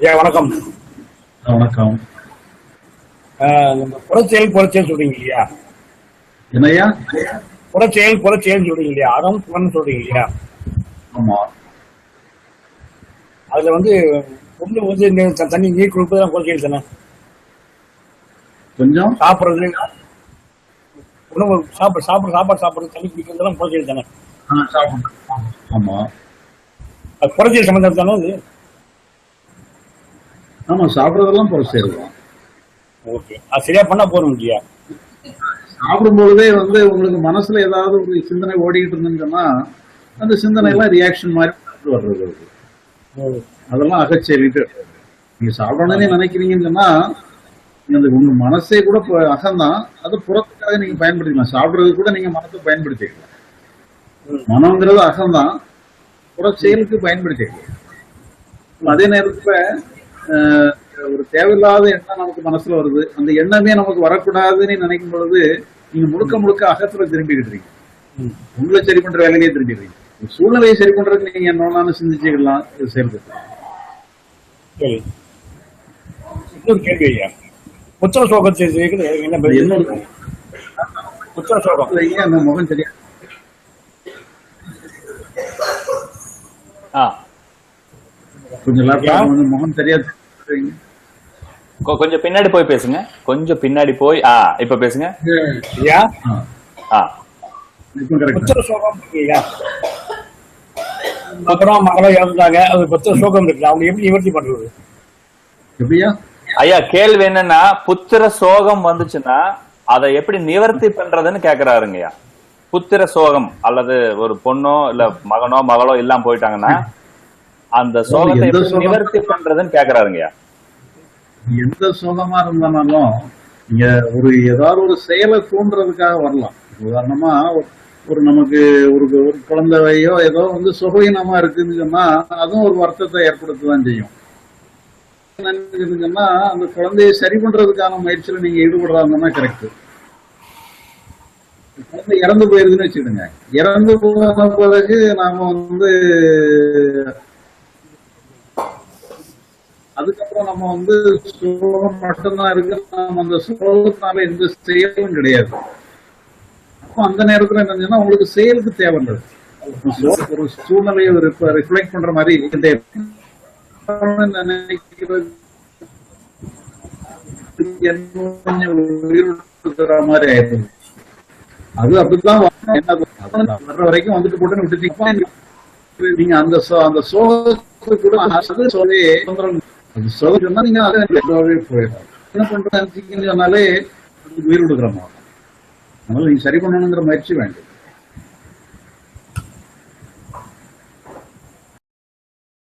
ஐயா வணக்கம். வணக்கம். புறச்செயல் புறச்செயல் சொல்றீங்க இல்லையா? என்னய்யா? புறச்செயல் புறச்செயல் சொல்றீங்க இல்லையா? புறன்னு சொல்றீங்க இல்லையா? ஆமா. அதுல வந்து ஒண்ணு வந்து இந்த தண்ணி நீர் கொடுப்பதுதான் புறச்செயல் தானே? கொஞ்சம். சாப்பிடுறது உணவு சாப்பிட சாப்பிட சாப்பாடு சாப்பிடுறது தண்ணி குடிக்கிறதுலாம் புறச்செயல் தானே? சாப்பிடுறேன். ஆமா. அது புறச்செயல் சம்பந்தம் தானே அது? ஆமா சாப்பிடறதெல்லாம் புற சேருவோம் ஓகே. அது சரியா பண்ணா போதும் இல்லையா? சாப்பிடும் பொழுதே வந்து உங்களுக்கு மனசுல ஏதாவது ஒரு சிந்தனை ஓடிக்கிட்டு இருந்துன்னு சொன்னா அந்த சிந்தனை எல்லாம் ரியாக்ஷன் மாதிரி வர்றது. அது. அதெல்லாம் அகச்செயலிட்டு நீங்க சாப்பிடணும்னு நினைக்கிறீங்கன்னு சொன்னா அந்த உங்க மனசே கூட அகம்தான் அது புறத்துக்காக நீங்க பயன்படுத்திக்கலாம். சாப்பிடுறது கூட நீங்க மனத்தை பயன்படுத்திக்கலாம். மனம்ங்கிறது அகம்தான் புற செயலுக்கு பயன்படுத்திக்கலாம். அதே நேரத்துல ஒரு தேவையில்லாத எண்ணம் நமக்கு மனசுல வருது. அந்த எண்ணமே நமக்கு வரக்கூடாதுன்னு நினைக்கும் பொழுது நீங்க முழுக்க முழுக்க அகத்துல திரும்பிக்கிட்டு இருக்கீங்க. உங்களை சரி பண்ற வேலையிலேயே திரும்பிடுறீங்க சூழ்நிலையை சரி பண்றதுக்கு நீங்க என்னன்னு சிந்திச்சுக்கலாம் இது செயல்பட்டு சரி. இன்னொரு கேள்வி ஐயா. புத்திர சோகத்தை புத்திர சோகம் ஏன் அந்த முகம் சரியா ஆ. கொஞ்சம் லேப்டாப் வந்து முகம். கொ- கொஞ்சம் பின்னாடி போய் பேசுங்க. கொஞ்சம் பின்னாடி போய் ஆ இப்ப பேசுங்க. ஆ, புத்திர சோகம் அப்புறம் மகளம் இறந்துட்டாங்க. அது புத்திர சோகம் இருக்கு அவங்க எப்படி நிவர்த்தி பண்றது? எப்படியா? ஐயா கேள்வி என்னன்னா புத்திர சோகம் வந்துச்சுன்னா அதை எப்படி நிவர்த்தி பண்றதுன்னு கேக்குறாருங்கய்யா. புத்திர சோகம் அல்லது ஒரு பொண்ணோ இல்ல மகனோ மகளோ எல்லாம் போயிட்டாங்கன்னா அந்த சோகத்தை? நிவர்த்தி பண்றதுன்னு கேக்குறாருங்கய்யா. எந்த சுகமா இருந்தாலும் நீங்க ஒரு ஏதாவது ஒரு செயலை தூண்டுறதுக்காக வரலாம். உதாரணமா ஒரு- நமக்கு ஒரு ஒரு குழந்தையோ ஏதோ வந்து சுகவீனமா இருக்குன்னு சொன்னா அதுவும் ஒரு வருத்தத்தை ஏற்படுத்ததான் செய்யும். சொன்னா அந்த குழந்தையை சரி பண்றதுக்கான முயற்சியில நீங்க ஈடுபடுறாங்கன்னா கரெக்ட் குழந்தை இறந்து போயிருதுன்னு வச்சுக்கிடுங்க இறந்து போன பிறகு நாம வந்து அதுக்கப்புறம் நம்ம வந்து சோகம் மட்டும்தான் இருக்கு. நம்ம அந்த சோகத்தினால எந்த செயலும் கிடையாது. அப்போ அந்த நேரத்துல என்னன்னா உங்களுக்கு செயலுக்கு தேவைன்றது ஒரு சூழ்நிலையை ரிஃப்ளெக்ட் பண்ற மாதிரி நினைக்கிற மாதிரி ஆயிடுது. அது அப்படிதான் என்ன வர்ற வரைக்கும் வந்துட்டு போட்டு விட்டுட்டீங்க நீங்க அந்த சோ- அந்த சோகத்துக்கு கூட அது சுதந்திரம். சொன்னா நீங்க அதை போயிடும் என்ன பண்றது சொன்னாலே உயிர் கொடுக்குற மாதிரி அதனால நீங்க சரி பண்ணணுங்கிற முயற்சி வேண்டும்